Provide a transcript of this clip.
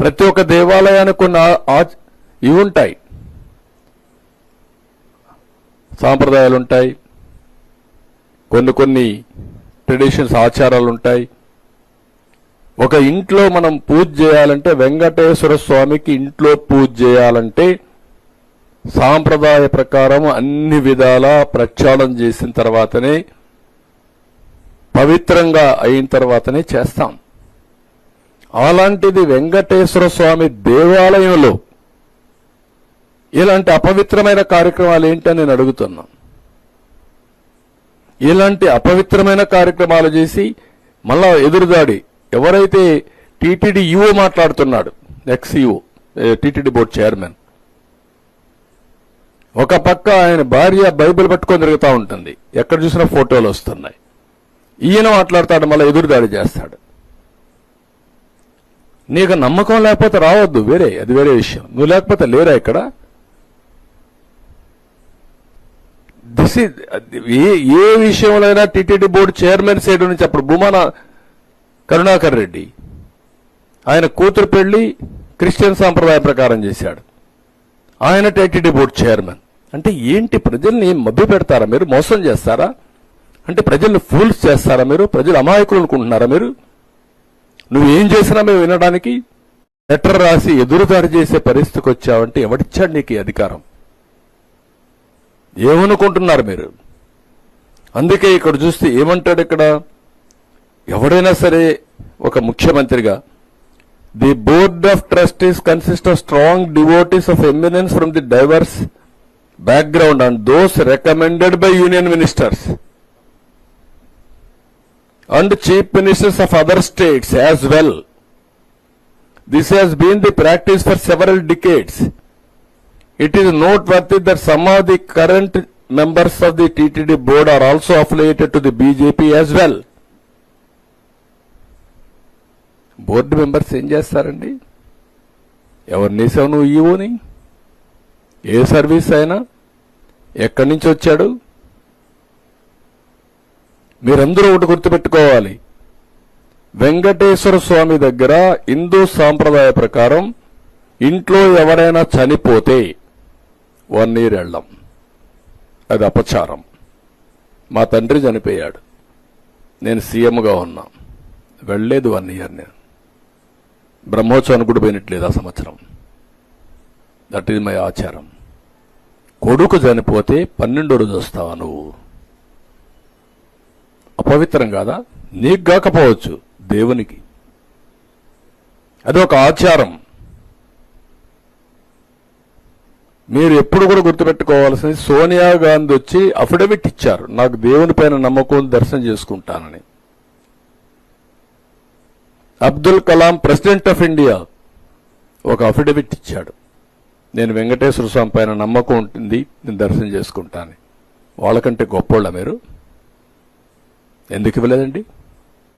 ప్రతి ఒక్క దేవాలయానికి కొన్ని ఆ- ఇవి ఉంటాయి. సాంప్రదాయాలు ఉంటాయి. కొన్ని కొన్ని ట్రెడిషన్స్ ఆచారాలు ఉంటాయి. ఒక ఇంట్లో మనం పూజ చేయాలంటే వెంకటేశ్వర స్వామికి ఇంట్లో పూజ చేయాలంటే సాంప్రదాయ ప్రకారం అన్ని విధాల ప్రక్షాళన చేసిన తర్వాతనే పవిత్రంగా అయిన తర్వాతనే చేస్తాం. అలాంటిది వెంకటేశ్వర స్వామి దేవాలయంలో ఇలాంటి అపవిత్రమైన కార్యక్రమాలు ఏంటని నేను అడుగుతున్నా. ఇలాంటి అపవిత్రమైన కార్యక్రమాలు చేసి మళ్ళా ఎదురుదాడి ఎవరైతే టీటీడీ ఈఓ మాట్లాడుతున్నాడు ఎక్స్ఈఓ టీటీడీ బోర్డు చైర్మన్ ఒక పక్క ఆయన భార్య బైబిల్ పట్టుకొని తిరుగుతూ ఉంటుంది. ఎక్కడ చూసినా ఫోటోలు వస్తున్నాయి. ఈయన మాట్లాడతాడు మళ్ళీ ఎదురుదాడి చేస్తాడు. నీకు నమ్మకం లేకపోతే రావద్దు వేరే అది వేరే విషయం. నువ్వు లేకపోతే లేరా ఇక్కడ? దిస్ ఇస్ ఏ ఏ విషయంలోనైనా టీటీడీ బోర్డు చైర్మన్ సైడ్ నుంచి అప్పుడు భూమాన కరుణాకర్ రెడ్డి ఆయన కూతురు పెళ్ళి క్రిస్టియన్ సాంప్రదాయ ప్రకారం చేశాడు. ఆయన టీటీడీ బోర్డు చైర్మన్. అంటే ఏంటి ప్రజల్ని మభ్య పెడతారా మీరు? మోసం చేస్తారా? అంటే ప్రజల్ని ఫూల్స్ చేస్తారా మీరు? ప్రజలు అమాయకులు అనుకుంటున్నారా మీరు? నువ్వు ఏం చేసినా మేము వినడానికి లెటర్ రాసి ఎదురుదారి చేసే పరిస్థితికి వచ్చావంటే ఎవడిచ్చాడు నీకు అధికారం? ఏమనుకుంటున్నారు మీరు? అందుకే ఇక్కడ చూస్తే ఏమంటాడు ఇక్కడ? ఎవడైనా సరే ఒక ముఖ్యమంత్రిగా the board of trustees consist of strong devotees of eminence from the diverse background and those recommended by union ministers and chief ministers of other states as well this has been the practice for several decades it is noteworthy that some of the current members of the TTD board are also affiliated to the BJP as well board members ఏం చేస్తారండి? ఎవరిని వేసావు నువ్వు ఈవోని ఏ service అయినా? ఎక్కడి నుంచి వచ్చాడు? మీరందరూ ఒకటి గుర్తుపెట్టుకోవాలి. వెంకటేశ్వర స్వామి దగ్గర హిందూ సాంప్రదాయ ప్రకారం ఇంట్లో ఎవరైనా చనిపోతే వన్ ఇయర్ వెళ్ళం అది అపచారం. మా తండ్రి చనిపోయాడు. నేను సీఎంగా ఉన్నా. వెళ్ళలేదు వన్ ఇయర్ నేను. బ్రహ్మోత్సవానికి కూడా పోయినట్లేదు ఆ సంవత్సరం. దట్ ఈజ్ మై ఆచారం. కొడుకు చనిపోతే పన్నెండో రోజు వస్తావా నువ్వు? పవిత్రం కాదా? నీకు కాకపోవచ్చు దేవునికి. అది ఒక ఆచారం. మీరు ఎప్పుడు కూడా గుర్తుపెట్టుకోవాల్సింది సోనియా గాంధీ వచ్చి అఫిడవిట్ ఇచ్చారు. నాకు దేవుని పైన నమ్మకం ఉంది, దర్శనం చేసుకుంటానని. Abdul Kalam president of India ఒక అఫిడవిట్ ఇచ్చాడు. నేను వెంకటేశ్వర స్వామి పైన నమ్మకం ఉంటుంది నేను దర్శనం చేసుకుంటాను వాళ్ళకంటే గొప్పోళ్ళ మీరు? ఎందుకు ఇవ్వలేదండి?